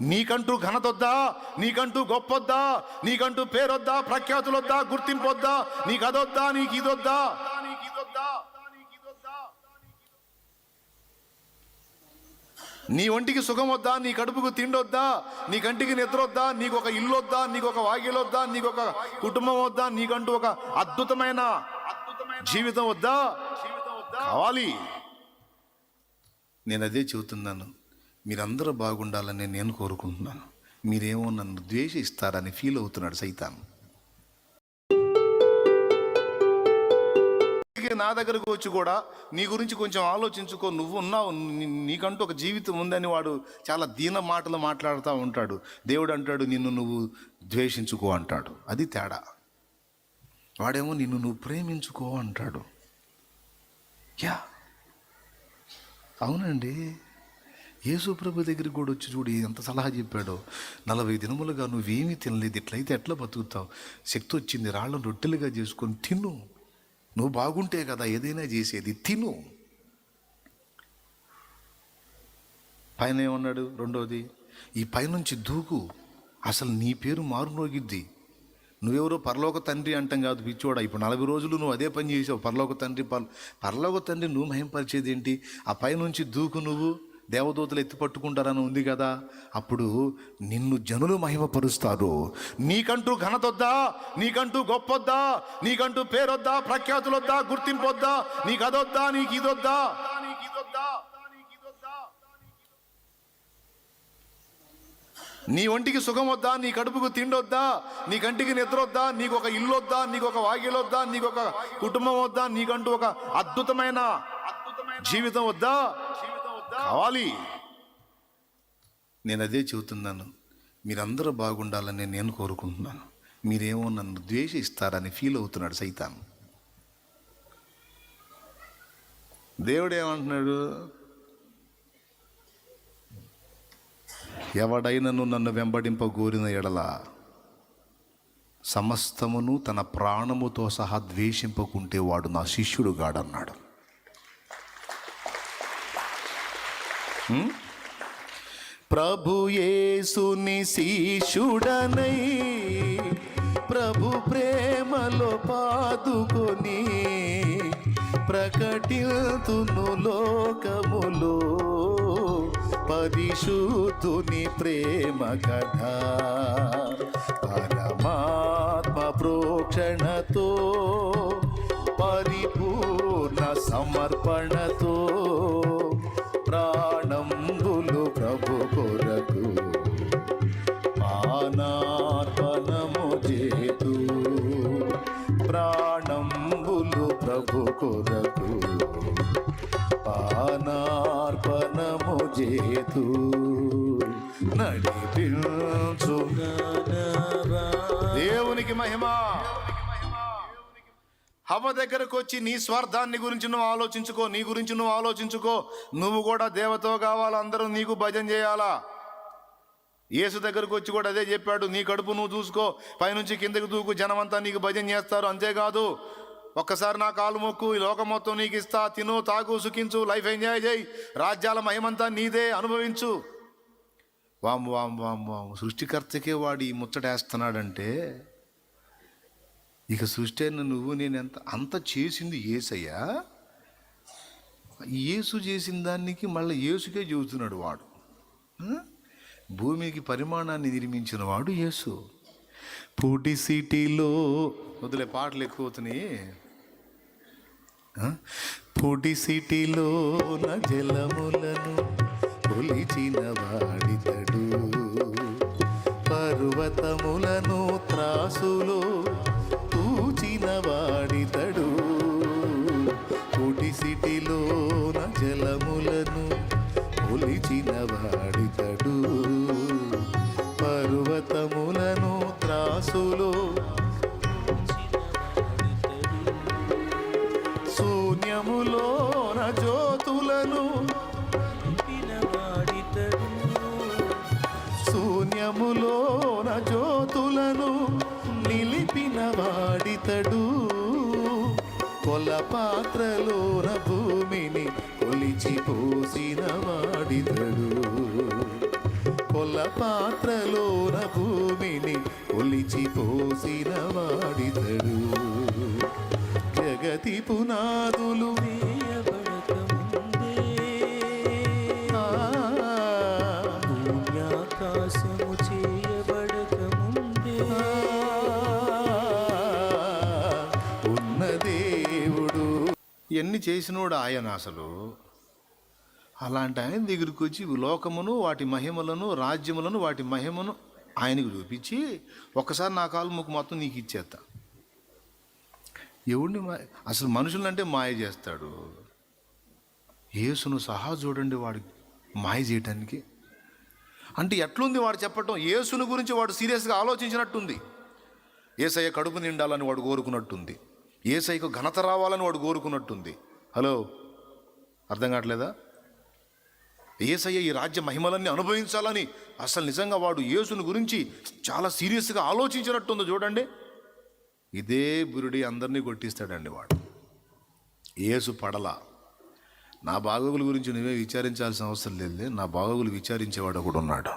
నీకంటూ ఘనతొద్దా? నీకంటూ గొప్పొద్దా? నీకంటూ పేరొద్దా? ప్రఖ్యాతులొద్దా? గుర్తింపొద్దా? నీకు అదొద్దా నీకు ఇదొద్దా నీ ఒంటికి సుఖం వద్దా నీ కడుపుకు తిండొద్దా? నీ కంటికి నిద్ర వద్దా నీకు ఒక ఇల్లు వద్దా నీకు ఒక వద్దా నీకు ఒక కుటుంబం వద్దా నీకంటూ ఒక అద్భుతమైన జీవితం వద్దా కావాలి. నేను అదే చెబుతున్నాను. మీరందరూ బాగుండాలని నేను కోరుకుంటున్నాను. మీరేమో నన్ను ద్వేషిస్తారని ఫీల్ అవుతున్నాడు సైతాన్. అందుకే నా దగ్గరకు వచ్చి కూడా నీ గురించి కొంచెం ఆలోచించుకో నువ్వు ఉన్నావు నీకంటూ ఒక జీవితం ఉందని వాడు చాలా దీన మాటలు మాట్లాడుతూ ఉంటాడు. దేవుడు అంటాడు నిన్ను నువ్వు ద్వేషించుకో అంటాడు. అది తేడా. వాడేమో నిన్ను నువ్వు ప్రేమించుకో అంటాడు. యా. అవునండి. యేసు ప్రభు దగ్గరికి కూడా వచ్చి చూడు ఎంత సలహా చెప్పాడో. నలభై దినములుగా నువ్వేమీ తినలేదు ఇట్లయితే ఎట్లా బతుకుతావు? శక్తి వచ్చింది రాళ్ళను రొట్టెలుగా చేసుకొని తిను. నువ్వు బాగుంటే కదా ఏదైనా చేసేది తిను. పైన ఏమన్నాడు రెండోది? ఈ పైనుంచి దూకు అసలు నీ పేరు మారుమోగిద్ది నువ్వెవరో పరలోక తండ్రి అంటాం కాదు పిచ్చోడా. ఇప్పుడు నలభై రోజులు నువ్వు అదే పని చేసావు పరలోక తండ్రి పర్ పరలోక తండ్రి నువ్వు మహింపరిచేది ఏంటి? ఆ పైనుంచి దూకు నువ్వు. దేవదూతలు ఎత్తి పట్టుకుంటారని ఉంది కదా అప్పుడు నిన్ను జనులు మహిమపరుస్తారు. నీకంటూ ఘనతొద్దా నీకంటూ గొప్పొద్దా నీకంటూ పేరొద్దా ప్రఖ్యాతులొద్దా గుర్తింపొద్దా నీకు అదొద్దా నీకు ఇదొద్దా నీ ఒంటికి సుఖం వద్దా నీ కడుపుకు తిండొద్దా నీ కంటికి నిద్ర వద్దా నీకు ఒక ఇల్లు వద్దా నీకు ఒక వద్దా నీకు ఒక కుటుంబం వద్దా నీకంటూ ఒక అద్భుతమైన జీవితం వద్దా కావాలి. నేను అదే చెబుతున్నాను. మీరందరూ బాగుండాలని నేను కోరుకుంటున్నాను. మీరేమో నన్ను ద్వేషిస్తారని ఫీల్ అవుతున్నాడు సైతాన్. దేవుడు ఏమంటున్నాడు ఎవడైనను నన్ను వెంబడింప గోరిన ఎడల సమస్తమును తన ప్రాణముతో సహా ద్వేషింపకుంటే వాడు నా శిష్యుడు గాడన్నాడు ప్రభుయేసుని ప్రభు శిష్యుడనై ప్రభు ప్రేమలో పాదుకొని ప్రకటిల్తును లోకములో పరిశుద్ధుని ప్రేమ కథ. పరమాత్మ ప్రోక్షణతో పరిపూర్ణ సమర్పణతో హవ దగ్గరకు వచ్చి నీ స్వార్థాన్ని గురించి నువ్వు ఆలోచించుకో నీ గురించి నువ్వు ఆలోచించుకో. నువ్వు కూడా దేవతో కావాలా? అందరూ నీకు భజన చేయాలా? యేసు దగ్గరకు వచ్చి కూడా అదే చెప్పాడు నీ కడుపు నువ్వు చూసుకో పైనుంచి కిందకి దూకు జనమంతా నీకు భజన చేస్తారు అంతేకాదు. ఒక్కసారి నా కాలు మొక్కు ఈ లోకం మొత్తం నీకు ఇస్తా తిను తాగు సుఖించు లైఫ్ ఎంజాయ్ చేయి రాజ్యాల మహిమంతా నీదే అనుభవించు. వాము వాము వాము వాము. సృష్టికర్తకే వాడు ఈ ముచ్చటేస్తున్నాడంటే ఇక సృష్టి అయిన నువ్వు నేను ఎంత అంత చేసింది ఏసయ్యా? యేసు చేసిన దానికి మళ్ళీ యేసుకే చెబుతున్నాడు వాడు. భూమికి పరిమాణాన్ని నిర్మించిన వాడు యేసు. పూటి సిటీలో వదిలే పాటలు ఎక్కువ అవుతున్నాయి. పూటి సిటీలో నా జలములను కొలిచిన వాడితడు పర్వతములను త్రాసులో పూచిన వాడితడు. పూటి సిటీలో నా జలములను కొలిచిన వాడితడు. పర్వతములను త్రాసులో శూన్యములోన జ్యోతులను శూన్యములోన జ్యోతులను నిలిపిన అతడు కొల పాత్రలోన భూమిని కొలిచి పోసిన వాడితడు. కొల పాత్రలోన భూమిని కొలిచి పోసిన వాడితడు. జగతి పునాదులు ఇవన్నీ చేసినోడు ఆయన అసలు. అలాంటి ఆయన దగ్గరికి వచ్చి లోకమును వాటి మహిమలను రాజ్యములను వాటి మహిమను ఆయనకు చూపించి ఒక్కసారి నా కాలు ముక్కు మొత్తం నీకు ఇచ్చేస్తా. ఎవడిని అసలు మనుషులంటే మాయ చేస్తాడు. యేసును సహా చూడండి వాడు మాయ చేయటానికి. అంటే ఎట్లుంది వాడు చెప్పటం? యేసును గురించి వాడు సీరియస్గా ఆలోచించినట్టుంది. ఏసయ్య కడుపు నిండాలని వాడు కోరుకున్నట్టుంది. ఏసైకి ఘనత రావాలని వాడు కోరుకున్నట్టుంది. హలో అర్థం కావట్లేదా? ఏసయ్య ఈ రాజ్య మహిమలన్నీ అనుభవించాలని అసలు నిజంగా వాడు యేసుని గురించి చాలా సీరియస్గా ఆలోచించినట్టుంది చూడండి. ఇదే బురుడి అందరినీ కొట్టిస్తాడండి వాడు. యేసు పడల. నా బాగోగుల గురించి నువ్వే విచారించాల్సిన అవసరం లేదు నా బాగోగులు విచారించేవాడు ఒకడు ఉన్నాడు.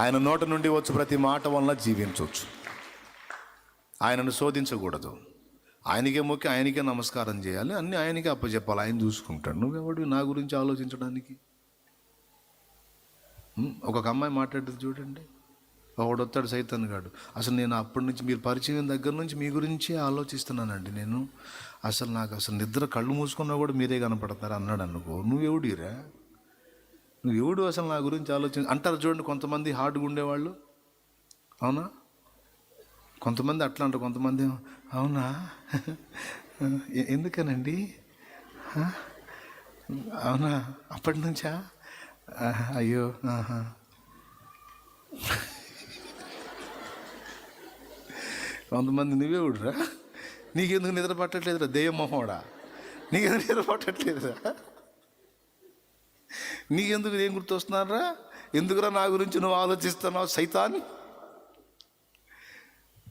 ఆయన నోట నుండి వచ్చు ప్రతి మాట వలన జీవించవచ్చు. ఆయనను శోధించకూడదు. ఆయనకే మొక్కి ఆయనకే నమస్కారం చేయాలి అన్ని ఆయనకే అప్పచెప్పాలి ఆయన చూసుకుంటాడు. నువ్వెవడు? నా గురించి ఆలోచించడానికి. ఒక అమ్మాయి మాట్లాడేది చూడండి. ఒకడు వస్తాడు సైతాన్ గాడు. అసలు నేను అప్పటి నుంచి మీరు పరిచయం దగ్గర నుంచి మీ గురించి ఆలోచిస్తున్నానండి నేను. అసలు నాకు అసలు నిద్ర కళ్ళు మూసుకున్నా కూడా మీరే కనపడతారు అన్నాడు అనుకో. నువ్వెవడిరా నువ్వెవడు అసలు నా గురించి ఆలోచించ అంటారు చూడండి కొంతమంది హార్డ్గా ఉండేవాళ్ళు. అవునా? కొంతమంది అట్లా అంటారు కొంతమంది అవునా? ఎందుకనండి? అవునా? అప్పటి నుంచా? అయ్యో కొంతమంది నువ్వే ఉడురా నీకెందుకు నిద్ర పట్టట్లేదురా దెయ్యం నీకెందుకు నిద్ర పట్టట్లేదురా? నీకెందుకు ఏం గుర్తొస్తున్నారా? ఎందుకురా నా గురించి నువ్వు ఆలోచిస్తున్నావు సైతాన్?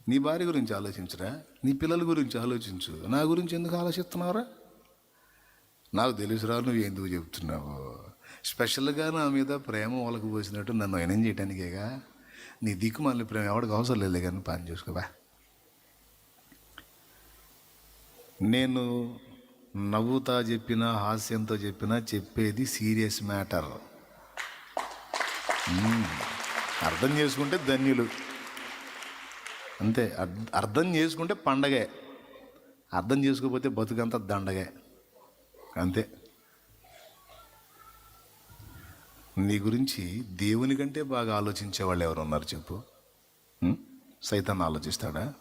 నీ భార్య గురించి ఆలోచించరా? నీ పిల్లల గురించి ఆలోచించు. నా గురించి ఎందుకు ఆలోచిస్తున్నావురా? నాకు తెలుసురా నువ్వు ఎందుకు చెప్తున్నావు? స్పెషల్గా నా మీద ప్రేమ వాళ్ళకు పోసినట్టు నన్ను ఎనం చేయడానికేగా నీ దిక్కు మళ్ళీ ప్రేమ ఎవరికి అవసరం లేదు కానీ పని చూసుకోవా నేను నవ్వుతా చెప్పినా హాస్యంతో చెప్పినా చెప్పేది సీరియస్ మ్యాటర్. అర్థం చేసుకుంటే ధన్యులు. అంతే. అర్థం చేసుకుంటే పండగే. అర్థం చేసుకోకపోతే బతుకంతా దండగే. అంతే. నీ గురించి దేవుని కంటే బాగా ఆలోచించే వాళ్ళు ఎవరు ఉన్నారు చెప్పు. సైతాన్ని ఆలోచిస్తాడా?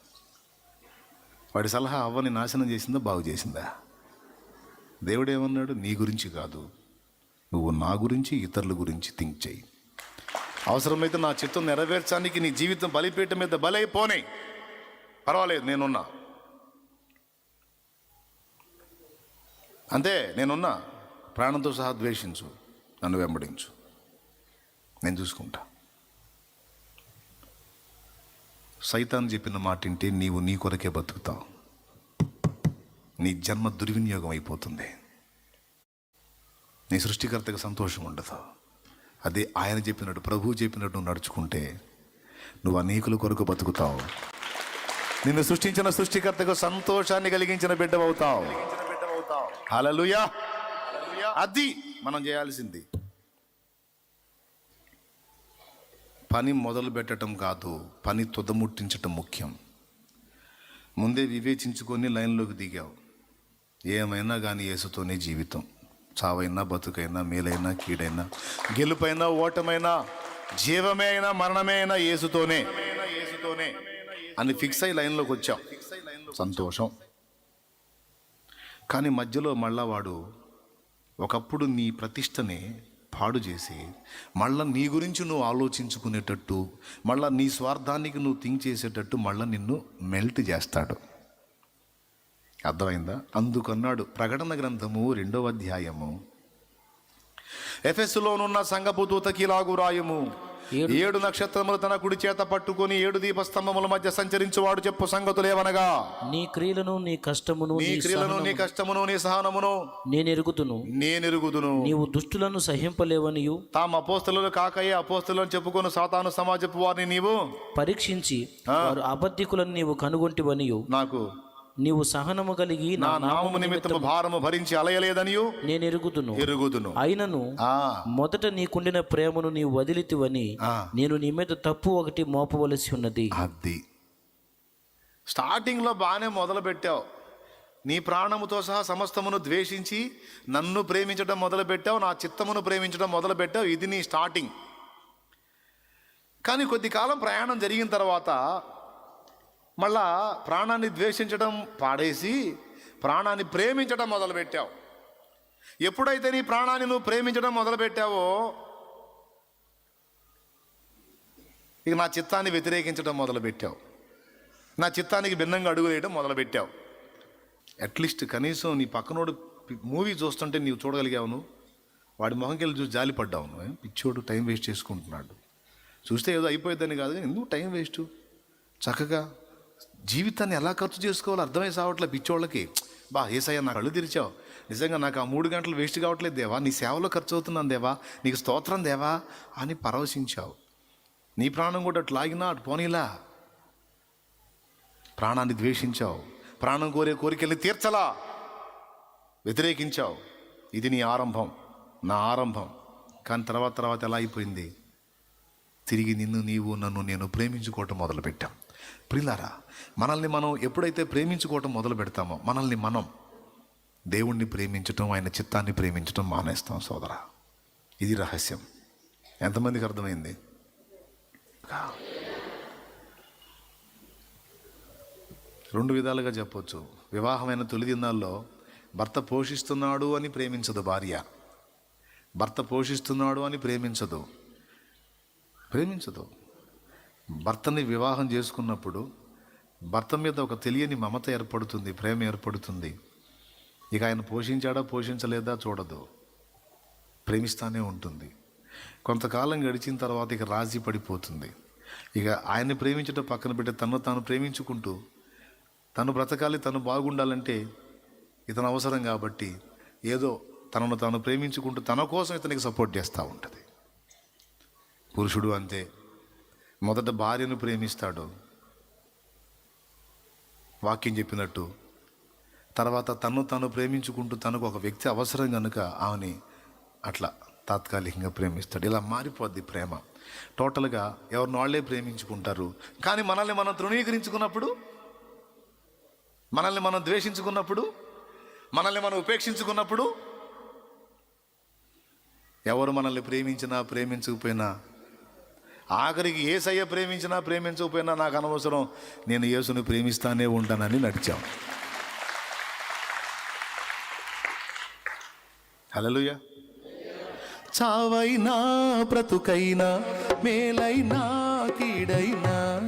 వాడి సలహా అవ్వని నాశనం చేసిందా బాగు చేసిందా? దేవుడు ఏమన్నాడు నీ గురించి కాదు. నువ్వు నా గురించి ఇతరుల గురించి థింక్ చేయి. అవసరమైతే నా చిత్తం నెరవేర్చడానికి నీ జీవితం బలిపీఠ మీద బలైపోనే. పర్వాలేదు నేనున్నా. అంతే నేనున్నా. ప్రాణంతో సహా ద్వేషించు నన్ను వెంబడించు. నేను చూసుకుంటా. సైతాన్ చెప్పిన మాటింటే నీవు నీ కొరకే బతుకుతావు. నీ జన్మ దుర్వినియోగం అయిపోతుంది. నీ సృష్టికర్తకు సంతోషం ఉండదు. అదే ఆయన చెప్పినట్టు ప్రభువు చెప్పినట్టు నువ్వు నడుచుకుంటే నువ్వు అనేకుల కొరకు బతుకుతావు. నిన్ను సృష్టించిన సృష్టికర్తకు సంతోషాన్ని కలిగించిన బిడ్డవవుతావు. హల్లెలూయా. అది మనం చేయాల్సింది. పని మొదలు పెట్టడం కాదు పని తుదముట్టించటం ముఖ్యం. ముందే వివేచించుకొని లైన్లోకి దిగావు. ఏమైనా కానీ యేసుతోనే జీవితం. చావైనా బతుకైనా మేలైనా కీడైనా గెలుపైనా ఓటమైనా జీవమే అయినా మరణమే అయినా ఏసుతోనే అని ఫిక్స్ అయి లైన్లోకి వచ్చాం. సంతోషం. కానీ మధ్యలో మళ్ళా వాడు ఒకప్పుడు నీ ప్రతిష్టని పాడు చేసి మళ్ళా నీ గురించి నువ్వు ఆలోచించుకునేటట్టు మళ్ళా నీ స్వార్థానికి నువ్వు థింక్ చేసేటట్టు మళ్ళీ నిన్ను మెల్ట్ చేస్తాడు. అర్థమైందా? అందుకన్నాడు ప్రకటన గ్రంథము రెండవ అధ్యాయము. ఎఫెస్లోనున్న సంగపు దూతకి ఇలాగు రాయము ఏడు- నక్షత్రములు తన కుడి చేత పట్టుకొని ఏడు దీపస్తంభముల మధ్య సంచరించువాడు చెప్పు సంగతులేవనగా నీ క్రియలను నీ కష్టమును నీ క్రియలను నీ కష్టమును నీ సహనమును నేను ఎరుగుదును నేనెరుగుదును. నీవు దుష్టులను సహింపలేవనియు. తాము అపోస్తలు కాకయే అపోస్తలు అని చెప్పుకొని సాతాను సమాజపు వారిని నీవు పరీక్షించి. వారు అబద్ధికులను నీవు కనుగొంటివనియు. నాకు నీవు సహనము కలిగి నా నామము నిమిత్తము భారము భరించి అలయలేదనియు? నేను ఎరుగుదును. ఎరుగుదును. అయినను మొదట నీకుండిన ప్రేమను నీవు వదిలితివని. నేను నీ మీద తప్పు ఒకటి మోపవలసి ఉన్నది. అది. స్టార్టింగ్లో బాగానే మొదలు పెట్టావు నీ ప్రాణముతో సహా సమస్తమును ద్వేషించి నన్ను ప్రేమించడం మొదలు పెట్టావు నా చిత్తమును ప్రేమించడం మొదలు పెట్టావు ఇది నీ స్టార్టింగ్. కానీ కొద్ది కాలం ప్రయాణం జరిగిన తర్వాత మళ్ళా ప్రాణాన్ని ద్వేషించడం పాడేసి ప్రాణాన్ని ప్రేమించడం మొదలుపెట్టావు. ఎప్పుడైతే నీ ప్రాణాన్ని నువ్వు ప్రేమించడం మొదలుపెట్టావో ఇక నా చిత్తాన్ని వ్యతిరేకించడం మొదలుపెట్టావు. నా చిత్తానికి భిన్నంగా అడుగు వేయడం మొదలుపెట్టావు. అట్లీస్ట్ కనీసం నీ పక్కనోడు మూవీ చూస్తుంటే నీవు చూడగలిగావు నువ్వు. వాడి మొహంకి వెళ్ళి చూసి జాలిపడ్డావు నువ్వు. పిచ్చోడు టైం వేస్ట్ చేసుకుంటున్నాడు. చూస్తే ఏదో అయిపోయిందని కాదు కానీ ఎందుకు టైం వేస్ట్? చక్కగా జీవితాన్ని ఎలా ఖర్చు చేసుకోవాలో అర్థమై సావట్లే పిచ్చోళ్ళకి. బా ఏసయ్య నా కళ్ళు తెరిచావు. నిజంగా నాకు ఆ మూడు గంటలు వేస్ట్ కావట్లేదు దేవా. నీ సేవలో ఖర్చు అవుతున్నాను దేవా. నీకు స్తోత్రం దేవా అని పరవశించావు. నీ ప్రాణం కూడా అటు లాగినా అటు పోనీలా. ప్రాణాన్ని ద్వేషించావు. ప్రాణం కోరే కోరికల్ని తీర్చలా. వ్యతిరేకించావు. ఇది నీ ఆరంభం. నా ఆరంభం. కానీ తర్వాత తర్వాత ఎలా అయిపోయింది? తిరిగి నిన్ను నీవు నన్ను నేను ప్రేమించుకోవటం మొదలుపెట్టాం. ప్రిలారా మనల్ని మనం ఎప్పుడైతే ప్రేమించుకోవటం మొదలు పెడతామో మనల్ని మనం దేవుణ్ణి ప్రేమించటం ఆయన చిత్తాన్ని ప్రేమించటం మానేస్తాం సోదర. ఇది రహస్యం. ఎంతమందికి అర్థమైంది? రెండు విధాలుగా చెప్పొచ్చు. వివాహమైన తొలి దినాల్లో భర్త పోషిస్తున్నాడు అని ప్రేమించదు భార్య. భర్త పోషిస్తున్నాడు అని ప్రేమించదు. ప్రేమించదు. భర్తని వివాహం చేసుకున్నప్పుడు భర్త మీద ఒక తెలియని మమత ఏర్పడుతుంది ప్రేమ ఏర్పడుతుంది. ఇక ఆయన పోషించాడా పోషించలేదా చూడదు. ప్రేమిస్తానే ఉంటుంది. కొంతకాలం గడిచిన తర్వాత ఇక రాజీ పడిపోతుంది. ఇక ఆయన్ని ప్రేమించడం పక్కన పెట్టి తను తాను ప్రేమించుకుంటూ తను బ్రతకాలి తను బాగుండాలంటే ఇతను అవసరం కాబట్టి ఏదో తనను తాను ప్రేమించుకుంటూ తన కోసం ఇతనికి సపోర్ట్ చేస్తూ ఉంటుంది. పురుషుడు అంతే. మొదట భార్యను ప్రేమిస్తాడు. వాక్యం చెప్పినట్టు తర్వాత తను తను ప్రేమించుకుంటూ తనకు ఒక వ్యక్తి అవసరం కనుక ఆమెని అట్లా తాత్కాలికంగా ప్రేమిస్తాడు. ఇలా మారిపోద్ది ప్రేమ. టోటల్గా ఎవరిని వాళ్ళే ప్రేమించుకుంటారు. కానీ మనల్ని మనం తృణీకరించుకున్నప్పుడు మనల్ని మనం ద్వేషించుకున్నప్పుడు మనల్ని మనం ఉపేక్షించుకున్నప్పుడు ఎవరు మనల్ని ప్రేమించినా ప్రేమించకపోయినా ఆఖరికి ఏసయ్య ప్రేమించినా ప్రేమించకపోయినా నాకు అనవసరం. నేను యేసుని ప్రేమిస్తానే ఉంటానని నడిచాం. హల్లెలూయా. చావైనా బ్రతుకైనా మేలైనా కీడైనా